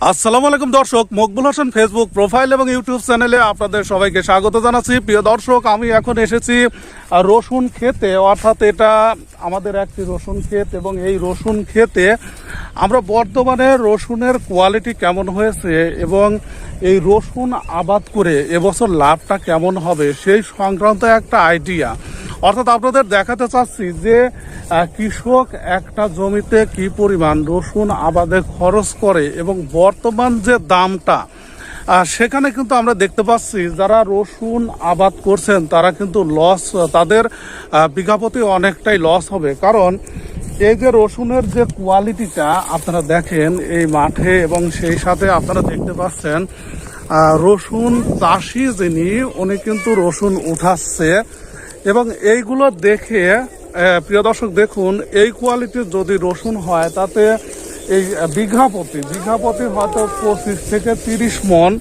আসসালামু আলাইকুম দর্শক, মকবুল হোসেন ফেসবুক প্রোফাইল এবং ইউটিউব চ্যানেলে আপনাদের সবাইকে স্বাগত জানাচ্ছি। প্রিয় দর্শক, আমি এখন এসেছি রসুন খেতে। অর্থাৎ এটা আমাদের একটি রসুন ক্ষেত এবং এই রসুন খেতে আমরা বর্তমানে রসুনের কোয়ালিটি কেমন হয়েছে এবং এই রসুন আবাদ করে এবছর লাভটা কেমন হবে সেই সংক্রান্ত একটা আইডিয়া অর্থাৎ আপনাদের দেখাতে চাচ্ছি যে কৃষক একটা জমিতে কি পরিমাণ রসুন আবাদে খরচ করে এবং বর্তমান যে দামটা সেখানে কিন্তু আমরা দেখতে পাচ্ছি যারা রসুন আবাদ করছেন, তারা কিন্তু লস তাদের বিঘাপতি অনেকটাই লস হবে। কারণ এই যে রসুনের যে কোয়ালিটিটা আপনারা দেখেন এই মাঠে এবং সেই সাথে আপনারা দেখতে পাচ্ছেন রসুন চাষি যিনি, উনি কিন্তু রসুন উঠাচ্ছে। এবং এইগুলো দেখে প্রিয় দর্শক দেখুন এই কোয়ালিটির যদি রসুন হয় তাতে এই বিঘা প্রতি বিঘা প্রতি হয়তো পঁচিশ থেকে তিরিশ মন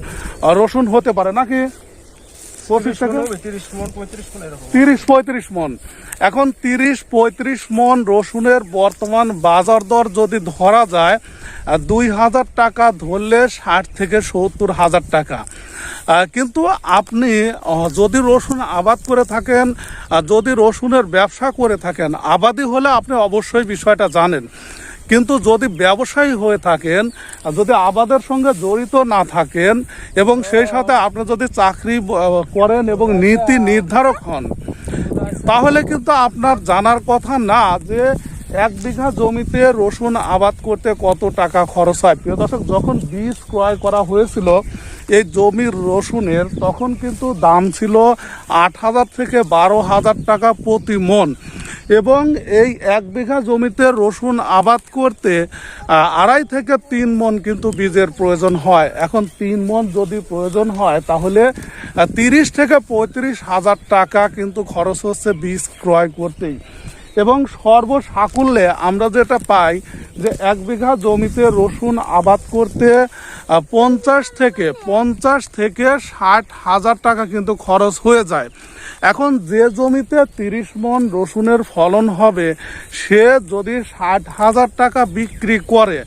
রসুন হতে পারে নাকি? পঁচিশ থেকে? তিরিশ পঁয়ত্রিশ মন এখন তিরিশ পঁয়ত্রিশ মন রসুনের বর্তমান বাজার দর যদি ধরা যায় দুই হাজার টাকা ধরলে ষাট থেকে সত্তর হাজার টাকা। কিন্তু আপনি যদি রসুন আবাদ করে থাকেন যদি রসুনের ব্যবসা করে থাকেন, আবাদি হলে আপনি অবশ্যই বিষয়টা জানেন। কিন্তু যদি ব্যবসায়ী হয়ে থাকেন যদি আবাদের সঙ্গে জড়িত না থাকেন, এবং সেই সাথে আপনি যদি চাকরি করেন এবং নীতি নির্ধারক হন, তাহলে কিন্তু আপনার জানার কথা না যে এক বিঘা জমিতে রসুন আবাদ করতে কত টাকা খরচ হয়। প্রিয় দর্শক, যখন বীজ ক্রয় করা হয়েছিল এই জমির রসুনের তখন কিন্তু দাম ছিল আট হাজার থেকে বারো হাজার টাকা প্রতি মন। এবং এই এক বিঘা জমিতে রসুন আবাদ করতে আড়াই থেকে তিন মন কিন্তু বীজের প্রয়োজন হয়। এখন তিন মন যদি প্রয়োজন হয়, তাহলে তিরিশ থেকে পঁয়ত্রিশ হাজার টাকা কিন্তু খরচ হচ্ছে বীজ ক্রয় করতেই। এবং সর্বসাকুল্যে আমরা যেটা পাই যে এক বিঘা জমিতে রসুন আবাদ করতে পঞ্চাশ থেকে পঞ্চাশ থেকে ষাট হাজার টাকা কিন্তু খরচ হয়ে যায়। এখন যে জমিতে তিরিশ মন রসুনের ফলন হবে, সে যদি ষাট হাজার টাকা বিক্রি করে,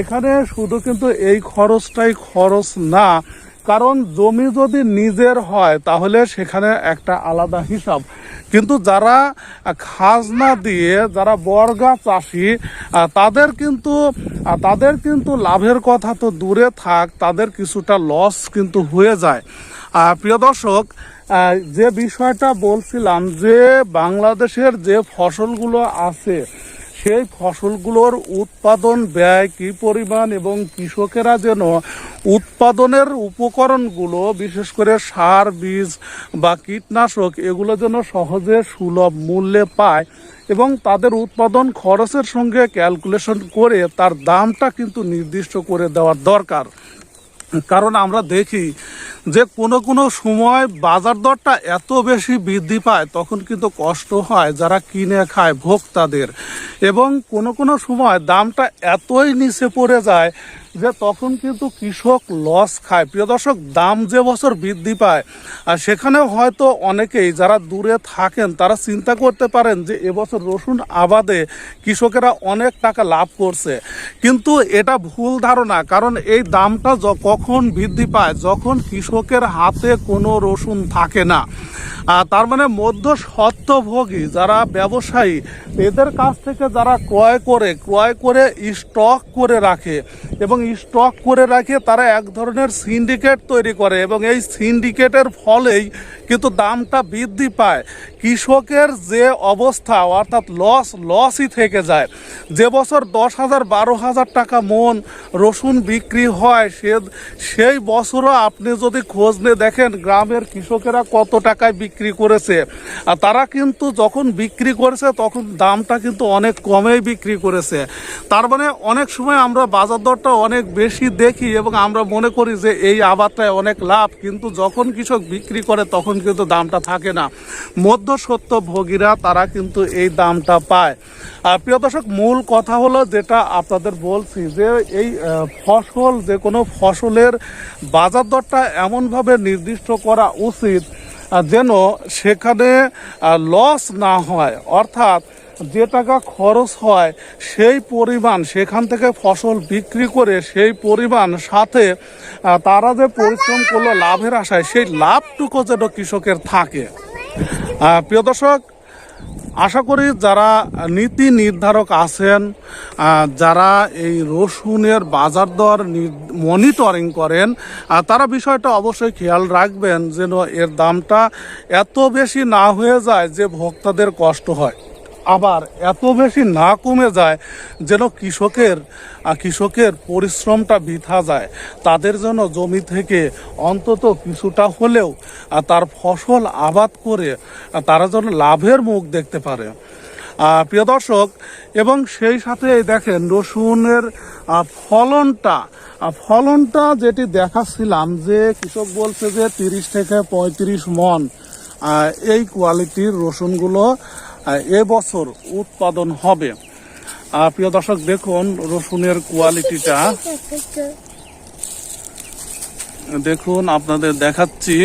এখানে শুধু কিন্তু এই খরচটাই খরচ না কারণ জমি যদি নিজের হয়, তাহলে সেখানে একটা আলাদা হিসাব। কিন্তু যারা খাজনা দিয়ে, যারা বর্গা চাষি তাদের কিন্তু তাদের কিন্তু লাভের কথা তো দূরে থাক, তাদের কিছুটা লস কিন্তু হয়ে যায়। প্রিয় দর্শক যে বিষয়টা বলছিলাম যে বাংলাদেশের যে ফসলগুলো আছে সেই ফসলগুলোর উৎপাদন ব্যয় কি পরিমাণ এবং কৃষকেরা যেন উৎপাদনের উপকরণগুলো, বিশেষ করে সার, বীজ বা কীটনাশক, এগুলো যেন সহজে সুলভ মূল্যে পায় এবং তাদের উৎপাদন খরচের সঙ্গে ক্যালকুলেশন করে তার দামটা কিন্তু নির্দিষ্ট করে দেওয়ার দরকার। কারণ আমরা দেখি যে কোনো কোনো সময় বাজার দরটা এত বেশি বৃদ্ধি পায়, তখন কিন্তু কষ্ট হয় যারা কিনে খায় ভোক্তাদের। এবং কোনো কোনো সময় দামটা এতই নিচে পড়ে যায় যে তখন কিন্তু কৃষক লস খায়। প্রিয় দর্শক, দাম যে বছর বৃদ্ধি পায়, আর সেখানে হয়তো অনেকেই যারা দূরে থাকেন, তারা চিন্তা করতে পারেন যে এবছর রসুন আবাদে কৃষকেরা অনেক টাকা লাভ করছে। কিন্তু এটা ভুল ধারণা, কারণ এই দামটা কখন বৃদ্ধি পায়? যখন কৃষকের হাতে কোনো রসুন থাকে না। তার মানে মধ্য স্বত্বভোগী যারা ব্যবসায়ী, এদের কাছ থেকে যারা ক্রয় করে ক্রয় করে স্টক করে রাখে এবং স্টক করে রাখে, তারা এক ধরনের সিন্ডিকেট তৈরি করে এবং এই সিন্ডিকেটের ফলেই কিন্তু দামটা বৃদ্ধি পায়। কৃষকের যে অবস্থা, অর্থাৎ লস লসই থেকে যায়। যে বছর দশ হাজার, বারো হাজার টাকা মন রসুন বিক্রি হয়, সে, সেই বছরও আপনি যদি খোঁজ নিয়ে দেখেন, গ্রামের কৃষকেরা কত টাকায় বিক্রি করেছে। আর তারা কিন্তু যখন বিক্রি করেছে, তখন দামটা কিন্তু অনেক কমেই বিক্রি করেছে। তার মানে অনেক সময় আমরা বাজার দরটা অনেক বেশি দেখি এবং আমরা মনে করি যে এই আবাদটায় অনেক লাভ, কিন্তু যখন কৃষক বিক্রি করে তখন কিন্তু দামটা থাকে না। মধ্যসত্ত্ব ভোগীরা তারা কিন্তু এই দামটা পায়। আর প্রিয় দর্শক, মূল কথা হলো যেটা আপনাদের বলছি যে এই ফসল, যে কোনো ফসলের বাজার দরটা এমনভাবে নির্দিষ্ট করা উচিত যেন সেখানে লস না হয়। অর্থাৎ যে টাকা খরচ হয়, সেই পরিমাণ, সেখান থেকে ফসল বিক্রি করে সেই পরিমাণ সাথে তারা যে পরিশ্রম করল লাভের আশায়, সেই লাভটুকু যেন কৃষকের থাকে। প্রিয় দর্শক, আশা করি যারা নীতি নির্ধারক আছেন যারা এই রসুনের বাজার দর মনিটরিং করেন তারা বিষয়টা অবশ্যই খেয়াল রাখবেন যেন এর দামটা এত বেশি না হয়ে যায় যে ভোক্তাদের কষ্ট হয়। আবার এত বেশি না কমে যায় যেন কৃষকের কৃষকের পরিশ্রমটা বৃথা যায়। তাদের জন্য জমি থেকে অন্তত কিছুটা হলেও তার ফসল আবাদ করে তারা যেন লাভের মুখ দেখতে পারে। প্রিয় দর্শক, এবং সেই সাথে দেখেন রসুনের ফলনটা ফলনটা যেটি দেখাচ্ছিলাম যে কৃষক বলছে যে তিরিশ থেকে পঁয়ত্রিশ মন এই কোয়ালিটির রসুনগুলো এবছর উৎপাদন হবে। আর প্রিয় দর্শক, দেখুন রসুনের কোয়ালিটিটা দেখুন, আপনাদের দেখাচ্ছি।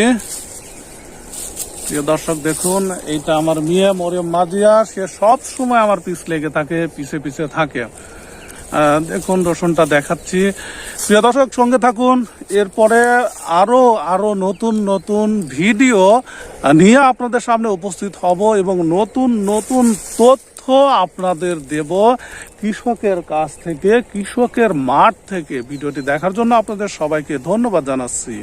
প্রিয় দর্শক, দেখুন, এইটা আমার মেয়ে মরিয়ম মাজিয়া। সে সব সময় আমার পিস লেগে থাকে পিছে পিছে থাকে। দেখুন রসুনটা দেখাচ্ছি। প্রিয় দর্শক, সঙ্গে থাকুন। এরপরে আরও আরও নতুন নতুন ভিডিও নিয়ে আপনাদের সামনে উপস্থিত হব এবং নতুন নতুন তথ্য আপনাদের দেব কৃষকের কাছ থেকে, কৃষকের মাঠ থেকে। ভিডিওটি দেখার জন্য আপনাদের সবাইকে ধন্যবাদ জানাচ্ছি।